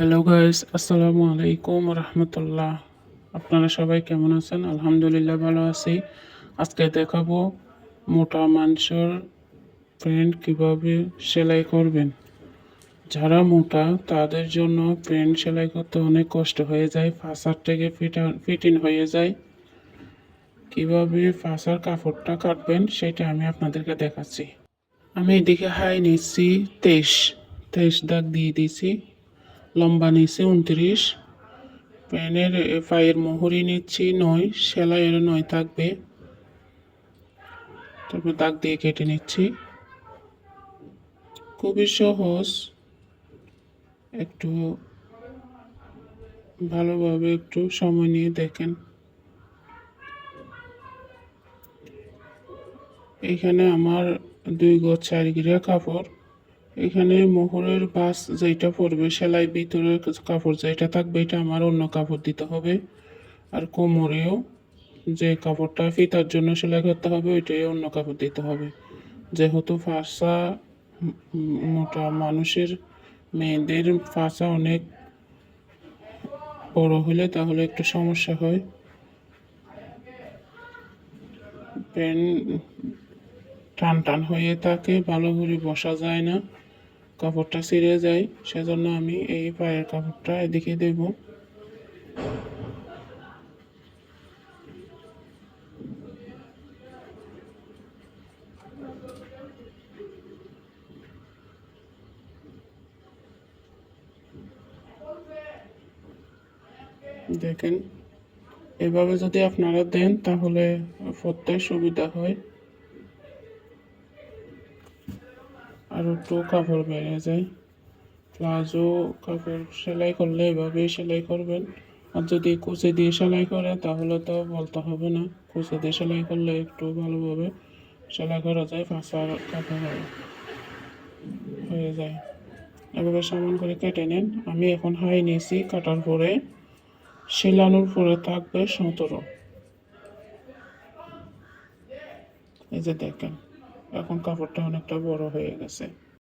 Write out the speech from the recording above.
Hello guys আসসালামু আলাইকুম রহমতুল্লাহ আপনারা সবাই কেমন আছেন? আলহামদুলিল্লাহ ভালো আছি। আজকে দেখাবো মোটা মাংসর প্যান্ট কীভাবে সেলাই করবেন। যারা মোটা, তাদের জন্য প্যান্ট সেলাই করতে অনেক কষ্ট হয়ে যায়, ফাঁসার থেকে ফিটা ফিটিং হয়ে যায়। কীভাবে ফাঁসার কাপড়টা কাটবেন, সেটা আমি আপনাদেরকে দেখাচ্ছি। আমি এদিকে হাই নিচ্ছি, তেইশ তেইশ দাগ দিয়ে দিয়েছি। লম্বা নিচ্ছি উনত্রিশ। প্যানের পায়ের মোহরি নিচ্ছি নয় সেলাইয়ের নয় থাকবে। তারপর দাগ দিয়ে কেটে নিচ্ছি। খুবই সহজ। একটু ভালোভাবে একটু সময় নিয়ে দেখেন। এখানে আমার দুই গজ চার গিরা কাপড়। এখানে মোহরের বাস যেটা পড়বে সেলাই ভিতরের কাপড় যেটা থাকবে, এটা আমার অন্য কাপড় দিতে হবে। আর কোমরেও যে কাপড়টা ফিতার জন্য সেলাই করতে হবে, ওইটাই অন্য কাপড় দিতে হবে। যেহেতু ফাঁসা মোটা মানুষের মেয়েদের ফাঁসা অনেক বড় হলে তাহলে একটু সমস্যা হয়। প্যান টান টান হয়ে থাকে ভালো করে বসা যায় না। কাপড়টা ছিঁড়ে যায়, সেজন্য আমি এই পায়ের কাপড়টা এদিকে দেব। দেখেন, এভাবে যদি আপনারা দেন, তাহলে পড়তে সুবিধা হয়। আর একটু কাপড় বেড়ে যায় প্লাজো কাপড় সেলাই করলে এভাবেই সেলাই করবেন। আর যদি কুচি দিয়ে সেলাই করে তাহলে তো বলতে হবে না। কুচি দিয়ে সেলাই করলে একটু ভালোভাবে সেলাই করা যায় ফাঁসার কাপড় হয়ে। যায়। এভাবে সমান করে কেটে নেন। আমি এখন হাই নিয়েছি, কাটার পরে সেলানোর পরে থাকবে সতেরো। এই যে দেখেন। এখন কাপড়টা অনেকটা বড় হয়ে গেছে।